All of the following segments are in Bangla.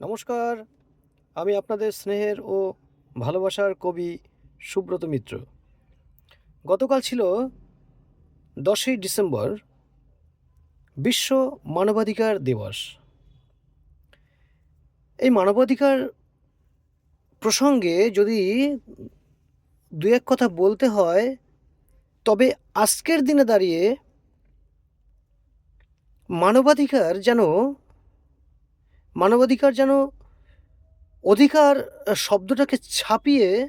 নমস্কার, আমি আপনাদের স্নেহের ও ভালোবাসার কবি সুব্রত মিত্র। গতকাল ছিল দশই ডিসেম্বর, বিশ্ব মানবাধিকার দিবস। এই মানবাধিকার প্রসঙ্গে যদি দু এক কথা বলতে হয়, তবে আজকের দিনে দাঁড়িয়ে মানবাধিকার যেন মানবাধিকার যেন অধিকার শব্দটাকে ছাপিয়ে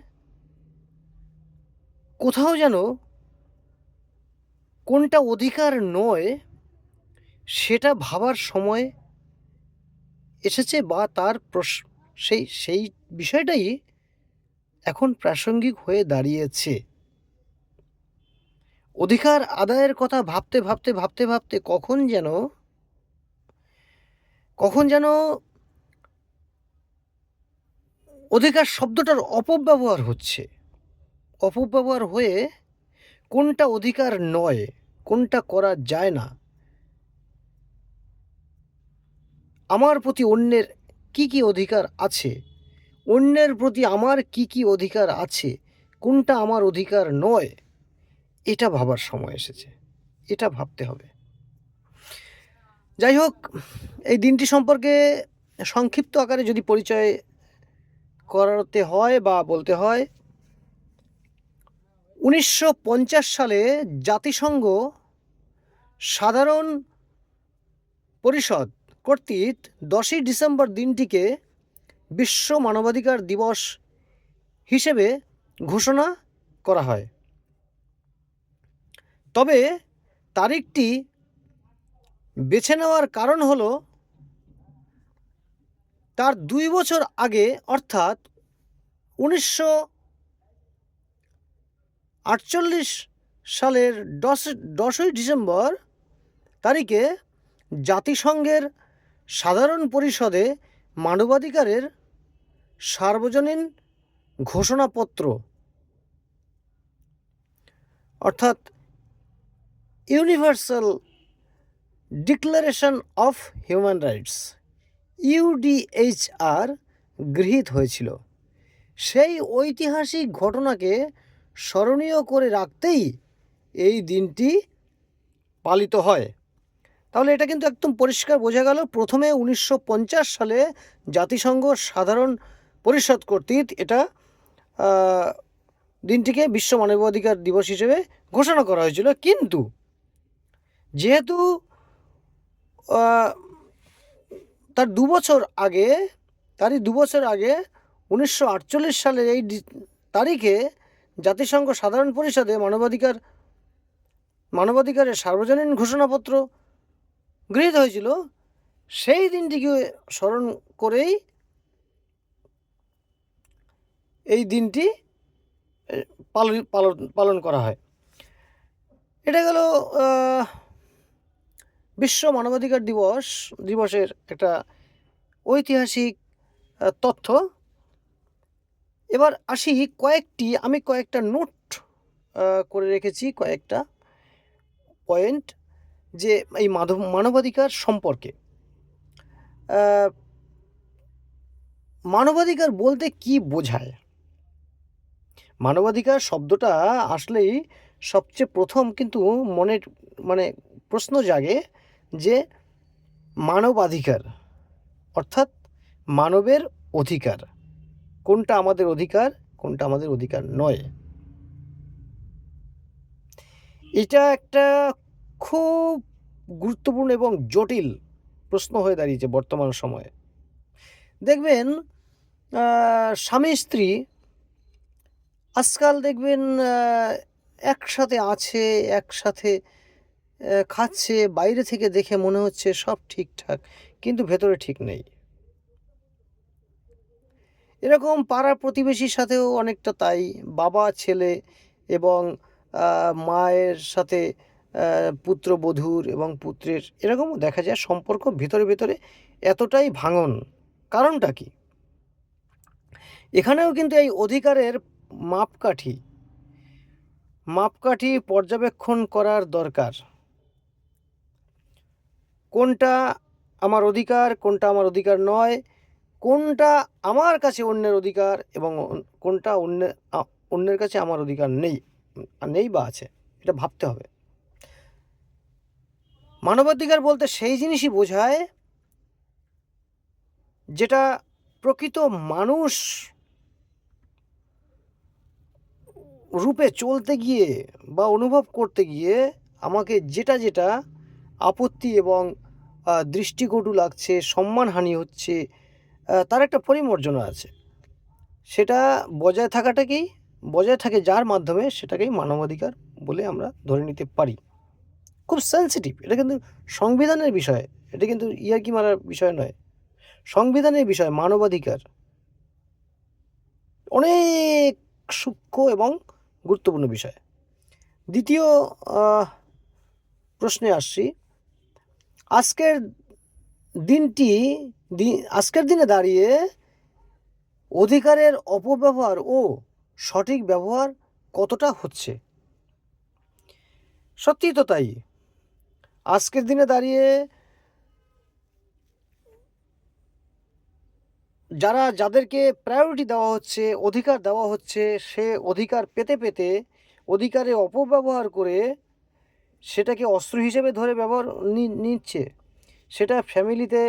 কোথাও যেন কোনটা অধিকার নয়, সেটা ভাবার সময় এসেছে বা তার সেই সেই বিষয়টাই এখন প্রাসঙ্গিক হয়ে দাঁড়িয়েছে। অধিকার আদায়ের কথা ভাবতে ভাবতে ভাবতে ভাবতে কখন যেন কখন যেন অধিকার শব্দটার অপব্যবহার হচ্ছে। অপব্যবহার হয়ে কোনটা অধিকার নয়, কোনটা করা যায় না, আমার প্রতি অন্যের কি কি অধিকার আছে, অন্যের প্রতি আমার কি কি অধিকার আছে, কোনটা আমার অধিকার নয়, এটা ভাবার সময় এসেছে। এটা ভাবতে হবে। যাই হোক, এই দিনটি সম্পর্কে সংক্ষিপ্ত আকারে যদি পরিচয় করাতে হয় বা বলতে হয়, উনিশশো পঞ্চাশ সালে জাতিসংঘ সাধারণ পরিষদ কর্তৃক দশই ডিসেম্বর দিনটিকে বিশ্ব মানবাধিকার দিবস হিসেবে ঘোষণা করা হয়। তবে তারিখটি বেছে নেওয়ার কারণ হলো তার দুই বছর আগে, অর্থাৎ উনিশশো আটচল্লিশ সালের দশ, দশই ডিসেম্বর তারিখে জাতিসংঘের সাধারণ পরিষদে মানবাধিকারের সার্বজনীন ঘোষণাপত্র, অর্থাৎ universal declaration of human rights UDHR গৃহীত হয়েছিল। সেই ঐতিহাসিক ঘটনাকে স্মরণীয় করে রাখতেই এই দিনটি পালিত হয়। তাহলে এটা কিন্তু একদম পরিষ্কার বোঝা গেল, প্রথমে উনিশশো পঞ্চাশ সালে জাতিসংঘ সাধারণ পরিষদ কর্তৃক এটা দিনটিকে বিশ্ব মানবাধিকার দিবস হিসেবে ঘোষণা করা হয়েছিল। কিন্তু যেহেতু তার দু বছর আগে, তারই দু বছর আগে উনিশশো আটচল্লিশ সালের এই তারিখে জাতিসংঘ সাধারণ পরিষদে মানবাধিকার, মানবাধিকারের সার্বজনীন ঘোষণাপত্র গৃহীত হয়েছিল। সেই দিনটিকে স্মরণ করেই এই দিনটি পালন পালন করা হয়। এটা গেল বিশ্ব মানবাধিকার দিবস, দিবসের একটা ঐতিহাসিক তথ্য। এবার আসি কয়েকটি, আমি কয়েকটা নোট করে রেখেছি, কয়েকটা পয়েন্ট যে এই মাধব, মানবাধিকার সম্পর্কে। মানবাধিকার বলতে কি বোঝায়? মানবাধিকার শব্দটা আসলেই সবচেয়ে প্রথম কিন্তু মনের মানে প্রশ্ন জাগে যে মানবাধিকার, অর্থাৎ মানবের অধিকার। কোনটা আমাদের অধিকার, কোনটা আমাদের অধিকার নয়। এটা একটা খুব গুরুত্বপূর্ণ এবং জটিল প্রশ্ন হয়ে দাঁড়িয়েছে বর্তমান সময়ে। দেখবেন স্বামী, স্ত্রী আজকাল দেখবেন একসাথে আছে, একসাথে খাচ্ছে, বাইরে থেকে দেখে মনে হচ্ছে সব ঠিকঠাক, কিন্তু ভেতরে ঠিক নেই। এরকম পাড়া প্রতিবেশীর সাথেও অনেকটা তাই, বাবা, ছেলে এবং মায়ের সাথে পুত্রবধূর এবং পুত্রের এরকমও দেখা যায় সম্পর্ক ভিতরে ভিতরে এতটাই ভাঙন। কারণটা কি? এখানেও কিন্তু এই অধিকারের মাপকাঠি। মাপকাঠি পর্যবেক্ষণ করার দরকার। কোনটা আমার অধিকার, কোনটা আমার অধিকার নয়, কোনটা আমার কাছে অন্যের অধিকার এবং কোনটা অন্য, অন্যের কাছে আমার অধিকার নেই নেই বা আছে, এটা ভাবতে হবে। মানবাধিকার বলতে সেই জিনিসই বোঝায় যেটা প্রকৃত মানুষ রূপে চলতে গিয়ে বা অনুভব করতে গিয়ে আমাকে যেটা যেটা আপত্তি এবং দৃষ্টিকটু লাগছে, সম্মানহানি হচ্ছে তার একটা পরিমার্জনা আছে। সেটা বজায় থাকাটাকেই, বজায় থাকে যার মাধ্যমে সেটাকেই মানবাধিকার বলে আমরা ধরে নিতে পারি। খুব সেন্সিটিভ এটা কিন্তু সংবিধানের বিষয়, এটা কিন্তু ইয়ার্কি মারার বিষয় নয়। সংবিধানের বিষয়, মানবাধিকার অনেক সূক্ষ্ম এবং গুরুত্বপূর্ণ বিষয়। দ্বিতীয় প্রশ্নে আসছি। আজকের দিনটি আজকের দিনে দাঁড়িয়ে অধিকারের অপব্যবহার ও সঠিক ব্যবহার কতটা হচ্ছে? সত্যিই তো তাই। আজকের দিনে দাঁড়িয়ে যারা যাদেরকে প্রায়োরিটি দেওয়া হচ্ছে, অধিকার দেওয়া হচ্ছে, সে অধিকার পেতে পেতে অধিকারে অপব্যবহার করে সেটাকে অস্ত্র হিসেবে ধরে ব্যবহার নিচ্ছে। সেটা ফ্যামিলিতে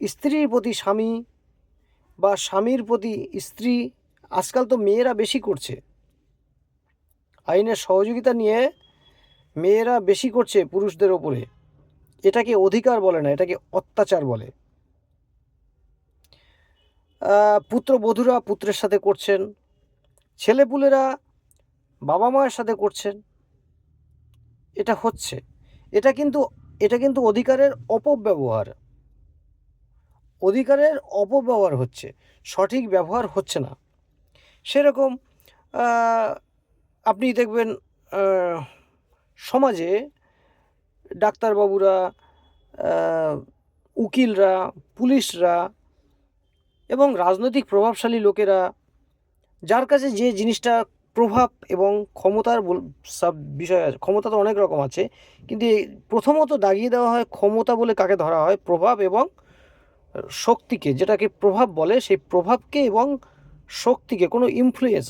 স্ত্রীর প্রতি স্বামী বা স্বামীর প্রতি স্ত্রী, আজকাল তো মেয়েরা বেশি করছে। আইনের সহযোগিতা নিয়ে মেয়েরা বেশি করছে পুরুষদের ওপরে। এটাকে অধিকার বলে না, এটাকে অত্যাচার বলে। পুত্রবধূরা পুত্রের সাথে করছেন, ছেলেপুলেরা বাবা মায়ের সাথে করছেন। এটা হচ্ছে। এটা কিন্তু এটা কিন্তু অধিকারের অপব্যবহার। অধিকারের অপব্যবহার হচ্ছে, সঠিক ব্যবহার হচ্ছে না। সেরকম আপনি দেখবেন সমাজে ডাক্তারবাবুরা উকিলরা, পুলিশরা এবং রাজনৈতিক প্রভাবশালী লোকেরা, যার কাছে যে জিনিসটা প্রভাব এবং ক্ষমতার সব বিষয় আছে, ক্ষমতা তো অনেক রকম আছে, কিন্তু প্রথমত দাগিয়ে দেওয়া হয় ক্ষমতা বলে কাকে ধরা হয়? প্রভাব এবং শক্তিকে, যেটাকে প্রভাব বলে, সেই প্রভাবকে এবং শক্তিকে, কোনো ইনফ্লুয়েন্স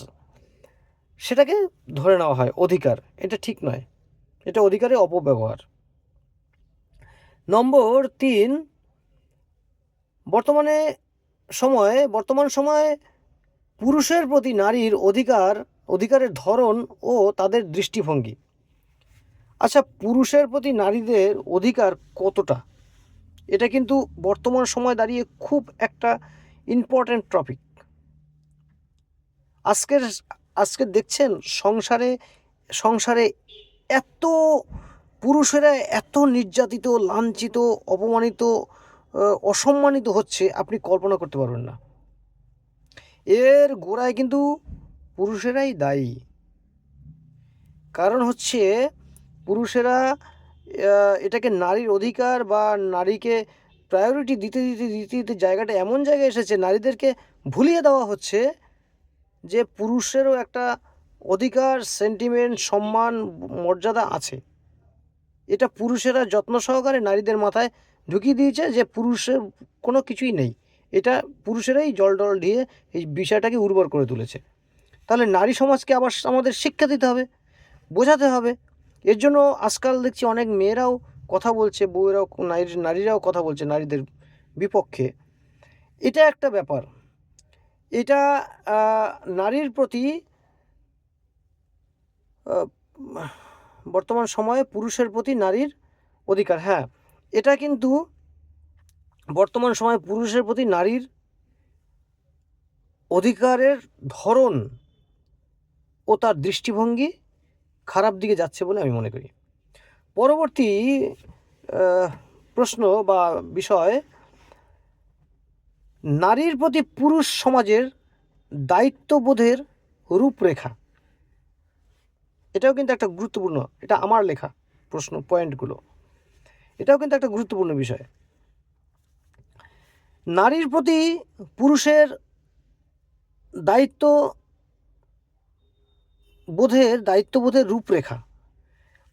সেটাকে ধরে নেওয়া হয়, অধিকার। এটা ঠিক নয়। এটা অধিকারের অপব্যবহার। নম্বর তিন, বর্তমানে সময়ে, বর্তমান সময়ে পুরুষের প্রতি নারীর অধিকার অধিকারের ধরন ও তাদের দৃষ্টিভঙ্গি। আচ্ছা পুরুষের প্রতি নারীদের অধিকার কতটা? এটা কিন্তু বর্তমান সময় দাঁড়িয়ে খুব একটা ইম্পর্ট্যান্ট টপিক আজকের, আজকে দেখছেন সংসারে সংসারে এত, পুরুষেরা এত নির্যাতিত, লাঞ্ছিত, অপমানিত অসম্মানিত হচ্ছে, আপনি কল্পনা করতে পারবেন না। এর গোড়ায় কিন্তু পুরুষেরাই দায়ী। কারণ হচ্ছে পুরুষেরা এটাকে নারীর অধিকার বা নারীকে প্রায়োরিটি দিতে দিতে দিতে দিতে জায়গাটা এমন জায়গায় এসেছে, নারীদেরকে ভুলিয়ে দেওয়া হচ্ছে যে পুরুষেরও একটা অধিকার সেন্টিমেন্ট সম্মান, মর্যাদা আছে। এটা পুরুষেরা যত্ন সহকারে নারীদের মাথায় ঢুকিয়ে দিয়েছে যে পুরুষের কোনো কিছুই নেই। এটা পুরুষেরাই জল টল দিয়ে এই বিষয়টাকে উর্বর করে তুলেছে। তাহলে নারী সমাজকে আবার আমাদের শিক্ষা দিতে হবে, বোঝাতে হবে। এর জন্য আজকাল দেখছি অনেক মেয়েরাও কথা বলছে, বউয়েরাও নারী, নারীরাও কথা বলছে নারীদের বিপক্ষে। এটা একটা ব্যাপার। এটা নারীর প্রতি বর্তমান সময়ে পুরুষের প্রতি নারীর অধিকার হ্যাঁ। এটা কিন্তু বর্তমান সময়ে পুরুষের প্রতি নারীর অধিকারের ধরন ও তার দৃষ্টিভঙ্গি খারাপ দিকে যাচ্ছে বলে আমি মনে করি। পরবর্তী প্রশ্ন বা বিষয়, নারীর প্রতি পুরুষ সমাজের দায়িত্ববোধের রূপরেখা। এটাও কিন্তু একটা গুরুত্বপূর্ণ, এটা আমার লেখা প্রশ্ন, পয়েন্টগুলো। এটাও কিন্তু একটা গুরুত্বপূর্ণ বিষয়। নারীর প্রতি পুরুষের দায়িত্ব বোধের দায়িত্ববোধের রূপরেখা।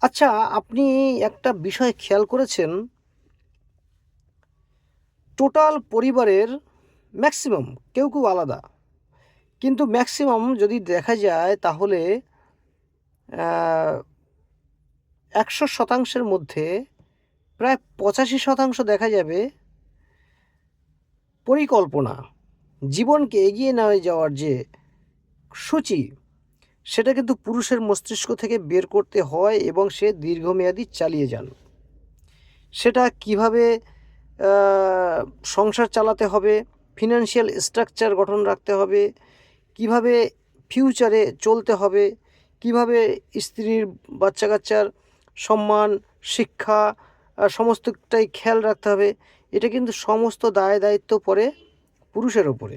আচ্ছা আপনি একটা বিষয় খেয়াল করেছেন? টোটাল পরিবারের ম্যাক্সিমাম, কেউ কেউ আলাদা। কিন্তু ম্যাক্সিমাম যদি দেখা যায় তাহলে একশো শতাংশের মধ্যে প্রায় পঁচাশি শতাংশ দেখা যাবে পরিকল্পনা, জীবনকে এগিয়ে নিয়ে যাওয়ার যে সূচি সেটা কিন্তু পুরুষের মস্তিষ্ক থেকে বের করতে হয় এবং সে দীর্ঘমেয়াদী চালিয়ে যান। সেটা কীভাবে সংসার চালাতে হবে ফিনান্সিয়াল স্ট্রাকচার গঠন রাখতে হবে, কীভাবে ফিউচারে চলতে হবে, কীভাবে স্ত্রীর বাচ্চা কাচ্চার সম্মান, শিক্ষা সমস্তটাই খেয়াল রাখতে হবে, এটা কিন্তু সমস্ত দায় দায়িত্ব পড়ে পুরুষের ওপরে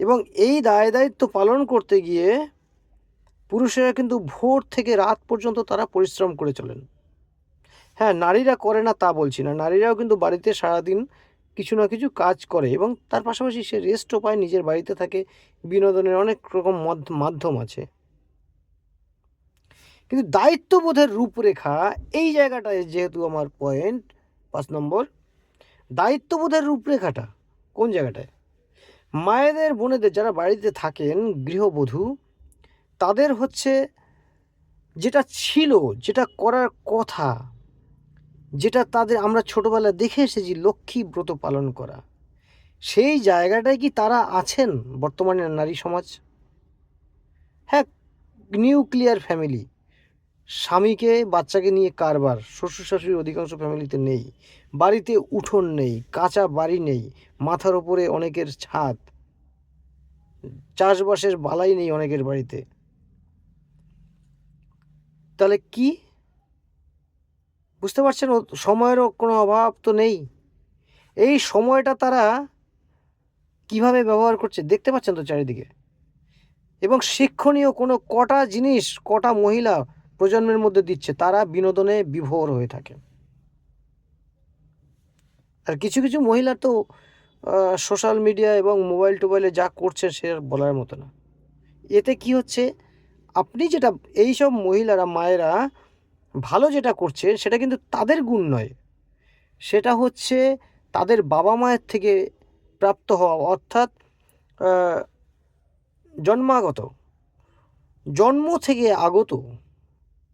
এবং এই দায় দায়িত্ব পালন করতে গিয়ে পুরুষেরা কিন্তু ভোর থেকে রাত পর্যন্ত তারা পরিশ্রম করে চলেন। হ্যাঁ নারীরা করে না তা বলছি না। নারীরাও কিন্তু বাড়িতে সারাদিন কিছু না কিছু কাজ করে এবং তার পাশাপাশি সে রেস্টও পায়, নিজের বাড়িতে থাকে। বিনোদনের অনেক রকম মধ্য- মাধ্যম আছে। কিন্তু দায়িত্ববোধের রূপরেখা এই জায়গাটায় যেহেতু আমার পয়েন্ট পাঁচ নম্বর, দায়িত্ববোধের রূপরেখাটা কোন জায়গাটায়? মায়েদের বোনেদের যারা বাড়িতে থাকেন গৃহবধূ, তাদের হচ্ছে যেটা ছিল, যেটা করার কথা, যেটা তাদের আমরা ছোটোবেলায় দেখে এসেছি লক্ষ্মী ব্রত পালন করা, সেই জায়গাটায় কি তারা আছেন বর্তমানে নারী সমাজ? হ্যাঁ নিউক্লিয়ার ফ্যামিলি। স্বামীকে, বাচ্চাকে নিয়ে কারবার। শ্বশুর শাশুড়ি অধিকাংশ ফ্যামিলিতে নেই। বাড়িতে উঠোন নেই, কাঁচা বাড়ি নেই, মাথার ওপরে অনেকের ছাদ। চাষবাসের বালাই নেই অনেকের বাড়িতে। তাহলে কি? বুঝতে পারছেন সময়েরও কোনো অভাব তো নেই। এই সময়টা তারা কীভাবে ব্যবহার করছে, দেখতে পাচ্ছেন তো চারিদিকে? এবং শিক্ষণীয় কোনো কটা জিনিস, কটা মহিলা প্রজন্মের মধ্যে দিচ্ছে, তারা বিনোদনে বিভোর হয়ে থাকে। আর কিছু কিছু মহিলা তো সোশ্যাল মিডিয়া এবং মোবাইল টোবাইলে যা করছে সে বলার মতো না। এতে কি হচ্ছে, আপনি যেটা, এই সব মহিলারা, মায়েরা ভালো যেটা করছে, সেটা কিন্তু তাদের গুণ নয়। সেটা হচ্ছে তাদের বাবা মায়ের থেকে প্রাপ্ত হওয়া, অর্থাৎ জন্মাগত। জন্ম থেকে আগত।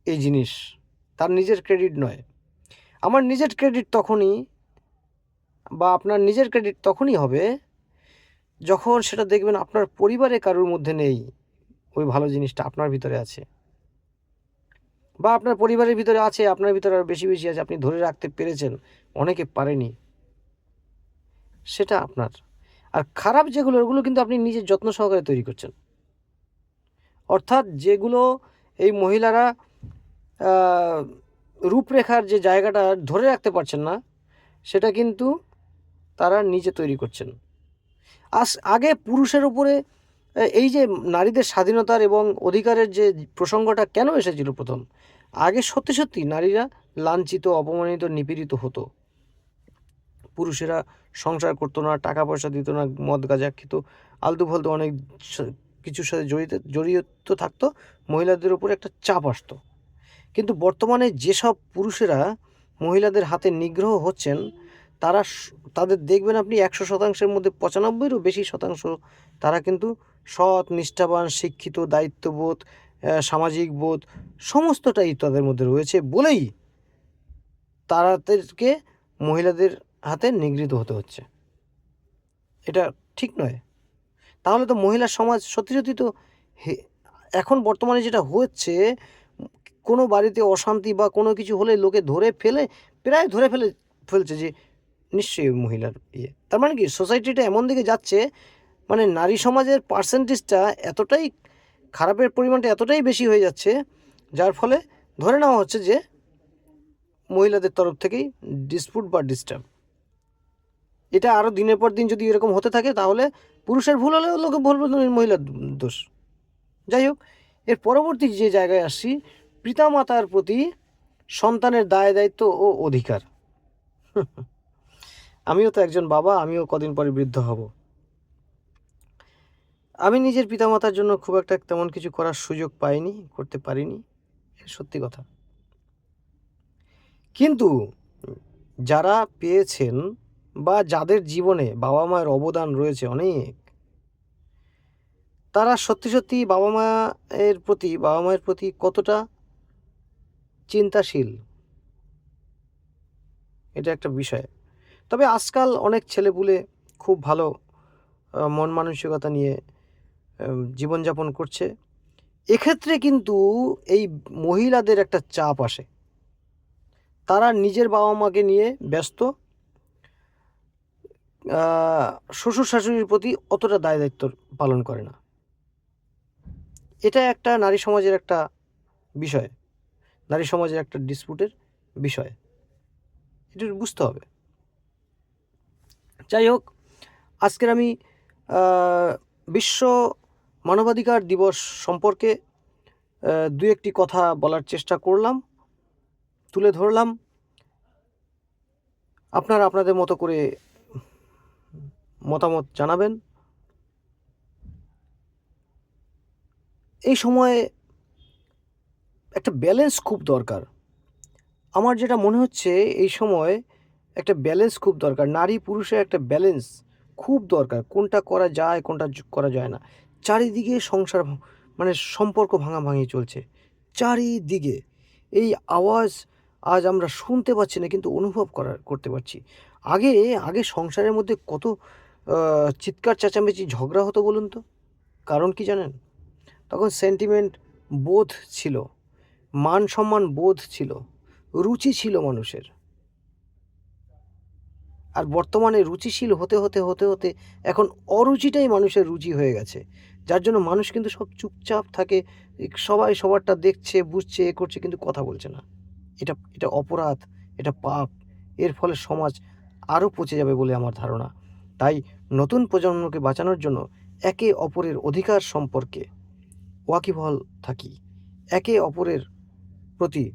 এই জিনিস। তার নিজের ক্রেডিট নয়। আমার নিজের ক্রেডিট তখনই বা আপনার নিজের ক্রেডিট তখনই হবে যখন সেটা দেখবেন আপনার পরিবারে কারোর মধ্যে নেই ওই ভালো জিনিসটা আপনার ভিতরে আছে। বা আপনার পরিবারের ভিতরে আছে, আপনার ভিতরে আরও বেশি বেশি আছে, আপনি ধরে রাখতে পেরেছেন, অনেকে পারেনি। সেটা আপনার। আর খারাপ যেগুলো, ওগুলো কিন্তু আপনি নিজের যত্ন সহকারে তৈরি করছেন। অর্থাৎ যেগুলো এই মহিলারা রূপরেখার যে জায়গাটা ধরে রাখতে পারছেন না, সেটা কিন্তু তারা নিজে তৈরি করছেন। আস, আগে পুরুষের উপরে এই যে নারীদের স্বাধীনতার এবং অধিকারের যে প্রসঙ্গটা কেন এসেছিল প্রথম? আগে সত্যি সত্যি নারীরা লাঞ্ছিত, অপমানিত, নিপীড়িত হতো। পুরুষেরা সংসার করতো না, টাকা পয়সা দিত না, মদ গাঁজা খেত, আলতু ফালতু অনেক কিছুর সাথে জড়িত জড়িত থাকতো, মহিলাদের উপরে একটা চাপ আসতো। কিন্তু বর্তমানে যেসব পুরুষেরা মহিলাদের হাতে নিগ্রহ হচ্ছেন, তারা তাদের দেখবেন আপনি একশো শতাংশের মধ্যে পঁচানব্বইয়েরও বেশি শতাংশ, তারা কিন্তু সৎ, নিষ্ঠাবান, শিক্ষিত, দায়িত্ববোধ সামাজিক বোধ, সমস্তটাই তাদের মধ্যে রয়েছে বলেই তাদেরকে মহিলাদের হাতে নিগৃহীত হতে হচ্ছে। এটা ঠিক নয়। তাহলে তো মহিলা সমাজ সত্যি সত্যি তো এখন বর্তমানে যেটা হচ্ছে কোনো বাড়িতে অশান্তি বা কোনো কিছু হলে লোকে ধরে ফেলে, প্রায় ধরে ফেলে ফেলছে যে নিশ্চয়ই মহিলার ইয়ে। তার মানে কি সোসাইটিটা এমন দিকে যাচ্ছে মানে নারী সমাজের পার্সেন্টেজটা এতটাই খারাপের পরিমাণটা এতটাই বেশি হয়ে যাচ্ছে, যার ফলে ধরে নেওয়া হচ্ছে যে মহিলাদের তরফ থেকেই ডিসপুট বা ডিস্টার্ব এটা আরও দিনের পর দিন যদি এরকম হতে থাকে, তাহলে পুরুষের ভুল হলেও লোকে বলবে মহিলার দোষ। যাই হোক, এর পরবর্তী যে জায়গায় আসছি পিতামাতার প্রতি সন্তানের দায়, দায়িত্ব ও অধিকার। আমিও তো একজন বাবা, আমিও কদিন পরে বৃদ্ধ হব। আমি নিজের পিতামাতার জন্য খুব একটা তেমন কিছু করার সুযোগ পাইনি, করতে পারিনি সত্যি কথা। কিন্তু যারা পেয়েছেন বা যাদের জীবনে বাবা মায়ের অবদান রয়েছে অনেক, তারা সত্যি সত্যি বাবা মায়ের প্রতি, বাবা মায়ের প্রতি কতটা চিন্তাশীল। এটা একটা বিষয়। তবে আজকাল অনেক ছেলেপুলে খুব ভালো মন মানসিকতা নিয়ে জীবনযাপন করছে। এক্ষেত্রে কিন্তু এই মহিলাদের একটা চাপ আসে। তারা নিজের বাবা মাকে নিয়ে ব্যস্ত শ্বশুর শাশুড়ির প্রতি অতটা দায় দায়িত্ব পালন করে না। এটা একটা নারী সমাজের একটা বিষয়। নারী সমাজের একটা ডিসপুটের বিষয়। এটা বুঝতে হবে। যাই হোক, আজকের আমি বিশ্ব মানবাধিকার দিবস সম্পর্কে দু একটি কথা বলার চেষ্টা করলাম, তুলে ধরলাম। আপনারা আপনাদের মতো করে মতামত জানাবেন। এই সময়ে একটা ব্যালেন্স খুব দরকার। আমার যেটা মনে হচ্ছে, এই সময় একটা ব্যালেন্স খুব দরকার। নারী পুরুষের একটা ব্যালেন্স খুব দরকার। কোনটা করা যায়, কোনটা করা যায় না। চারিদিকে সংসার মানে সম্পর্ক ভাঙাভাঙি চলছে। চারিদিকে। এই আওয়াজ আজ আমরা শুনতে পাচ্ছি না, কিন্তু অনুভব করার, করতে পারছি। আগে আগে সংসারের মধ্যে কত চিৎকার চেঁচামেচি, ঝগড়া হতো বলুন তো? কারণ কি জানেন? তখন সেন্টিমেন্ট বোধ ছিল। মান সম্মান বোধ ছিল, রুচি ছিল মানুষের। আর বর্তমানে রুচিশীল হতে হতে হতে হতে এখন অরুচিটাই মানুষের রুচি হয়ে গেছে। যার জন্য মানুষ কিন্তু সব চুপচাপ থাকে, সবাই সবারটা দেখছে, বুঝছে, এ করছে, কিন্তু কথা বলছে না। এটা এটা অপরাধ, এটা পাপ। এর ফলে সমাজ আরও পচে যাবে বলে আমার ধারণা। তাই নতুন প্রজন্মকে বাঁচানোর জন্য একে অপরের অধিকার সম্পর্কে ওয়াকিবহল থাকি। একে অপরের প্রতি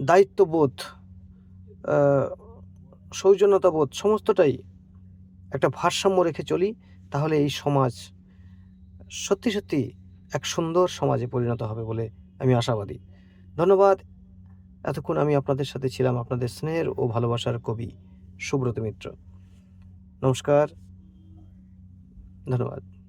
দায়িত্ববোধ সৌজন্যতাবোধ সমস্তটাই একটা ভারসাম্য রেখে চলি, তাহলে এই সমাজ সত্যি সত্যি এক সুন্দর সমাজে পরিণত হবে বলে আমি আশাবাদী। ধন্যবাদ। এতক্ষণ আমি আপনাদের সাথে ছিলাম আপনাদের স্নেহের ও ভালোবাসার কবি সুব্রত মিত্র। নমস্কার। ধন্যবাদ।